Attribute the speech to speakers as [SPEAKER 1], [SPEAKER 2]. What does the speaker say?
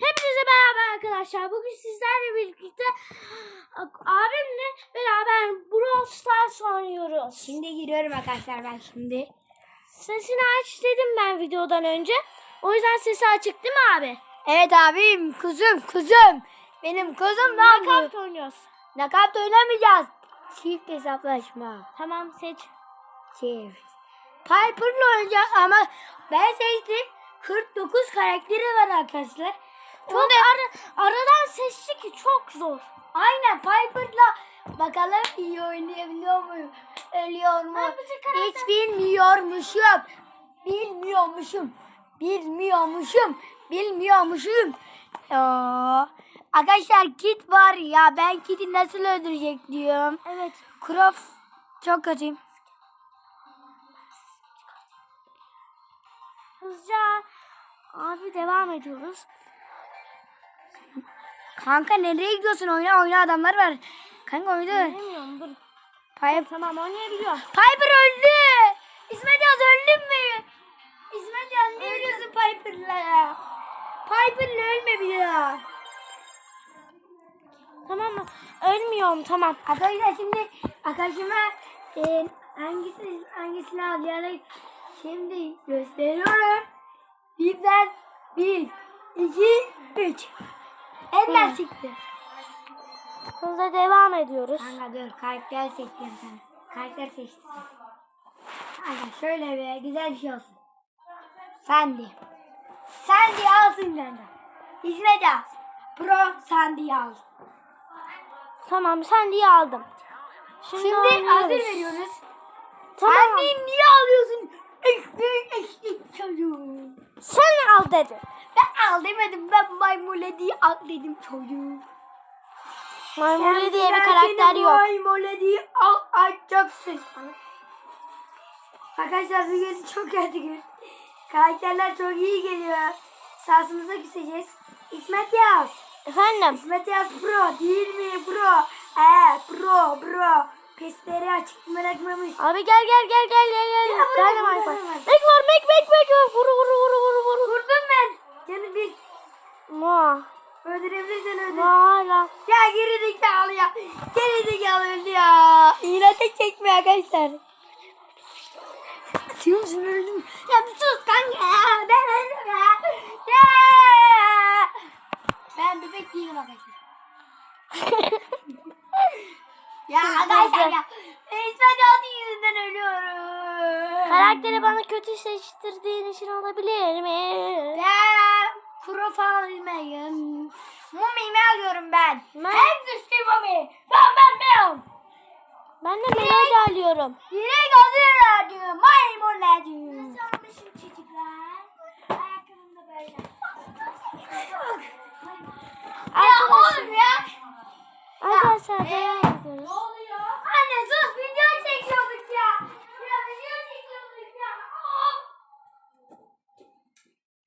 [SPEAKER 1] Hepinize merhaba arkadaşlar. Bugün sizlerle birlikte abimle beraber Brawl Stars oynuyoruz.
[SPEAKER 2] Şimdi giriyorum arkadaşlar ben şimdi.
[SPEAKER 1] Sesini aç dedim ben videodan önce. O yüzden sesi açık değil mi abi?
[SPEAKER 2] Evet abim kuzum kuzum. Benim kuzum ne yapıyor?
[SPEAKER 1] Minecraft oynuyoruz.
[SPEAKER 2] Nakavt oynamayacağız. Çift hesaplaşma.
[SPEAKER 1] Tamam seç.
[SPEAKER 2] Çift. Piper'la oynayacağız ama ben seçtim. 49 karakteri var arkadaşlar.
[SPEAKER 1] Çok ara, aradan seçti ki çok zor.
[SPEAKER 2] Aynen Piper'la bakalım iyi oynayabiliyor muyum? Ölüyor mu? Hiç bilmiyormuşum. Bilmiyormuşum. Bilmiyormuşum. Bilmiyormuşum. Ya. Arkadaşlar kit var ya ben kiti nasıl öldürecek diyorum.
[SPEAKER 1] Evet.
[SPEAKER 2] Croft çok kötüyüm.
[SPEAKER 1] Hızlıca abi devam ediyoruz.
[SPEAKER 2] Kanka nereye gidiyorsun? Oyna oyna adamlar var. Kanka oyna.
[SPEAKER 1] Bilmiyorum dur.
[SPEAKER 2] Piper,
[SPEAKER 1] Tamam oynayabiliyorum.
[SPEAKER 2] Piper öldü. İsmet Yaz öldün mü? İsmet Yaz ne ölüyorsun Piper'la ya? Piper'la ölme bir daha.
[SPEAKER 1] Tamam mı? Ölmüyorum tamam.
[SPEAKER 2] Arkadaşlar şimdi arkadaşıma e, hangisi hangisini alacağını şimdi gösteriyorum. Birden bir, iki, üç. Ender çıktı.
[SPEAKER 1] Hızla devam ediyoruz.
[SPEAKER 2] Kanka dur karakter seçtim sana. Karakter seçtim. Kanka şöyle bir güzel bir şey olsun. Sandy. Sandy alsın kanka. Hizmet al. Pro Sandy al.
[SPEAKER 1] Tamam sen diye aldım. Şimdi,
[SPEAKER 2] Şimdi
[SPEAKER 1] oynuyoruz.
[SPEAKER 2] hazır veriyoruz.
[SPEAKER 1] Tamam.
[SPEAKER 2] Sandy'yi niye alıyorsun? Eşek eşek çocuğu.
[SPEAKER 1] Sen al dedi.
[SPEAKER 2] Ben al demedim. Ben Maymoledi'yi al dedim çocuğu.
[SPEAKER 1] Maymuni diye bir karakter yok.
[SPEAKER 2] Maymoledi'yi al açacaksın. Arkadaşlar bu gün çok kötü gün. Karakterler çok iyi geliyor. Sahasımıza küseceğiz. İsmet Yaz.
[SPEAKER 1] Efendim.
[SPEAKER 2] İsmet Yaz pro değil mi pro? Ee pro pro. Pestleri açık bırakmamış.
[SPEAKER 1] Abi gel gel gel gel gel gel. Var.
[SPEAKER 2] bırak.
[SPEAKER 1] Mek var mek mek mek. Vuru vuru vuru vuru
[SPEAKER 2] öldürebilirsen öldür.
[SPEAKER 1] Hala.
[SPEAKER 2] Ya geri zekalı ya. Geri zekalı öldü ya. İğnete çekme arkadaşlar. Atıyor musun öldüm? Ya bir sus kanka ya. Ben öldüm ya. Ya. Ben bebek değilim arkadaşlar. ya arkadaşlar ya. Yalçın yüzünden ölüyorum.
[SPEAKER 1] Karakteri bana kötü seçtirdiğin için olabilir mi?
[SPEAKER 2] Ben profil bilmeyim. Mumi'mi alıyorum ben.
[SPEAKER 1] Ben-
[SPEAKER 2] En güçlü Mumi. Ben ben ben.
[SPEAKER 1] Ben de Melody alıyorum.
[SPEAKER 2] Direkt hazırlar diyor. Maymunlar diyor. Nasıl olmuşum çocuklar? Ayakkabım da böyle. ya
[SPEAKER 1] Arkadaşlar,
[SPEAKER 2] oğlum ya.
[SPEAKER 1] arkadaşlar
[SPEAKER 2] Ya,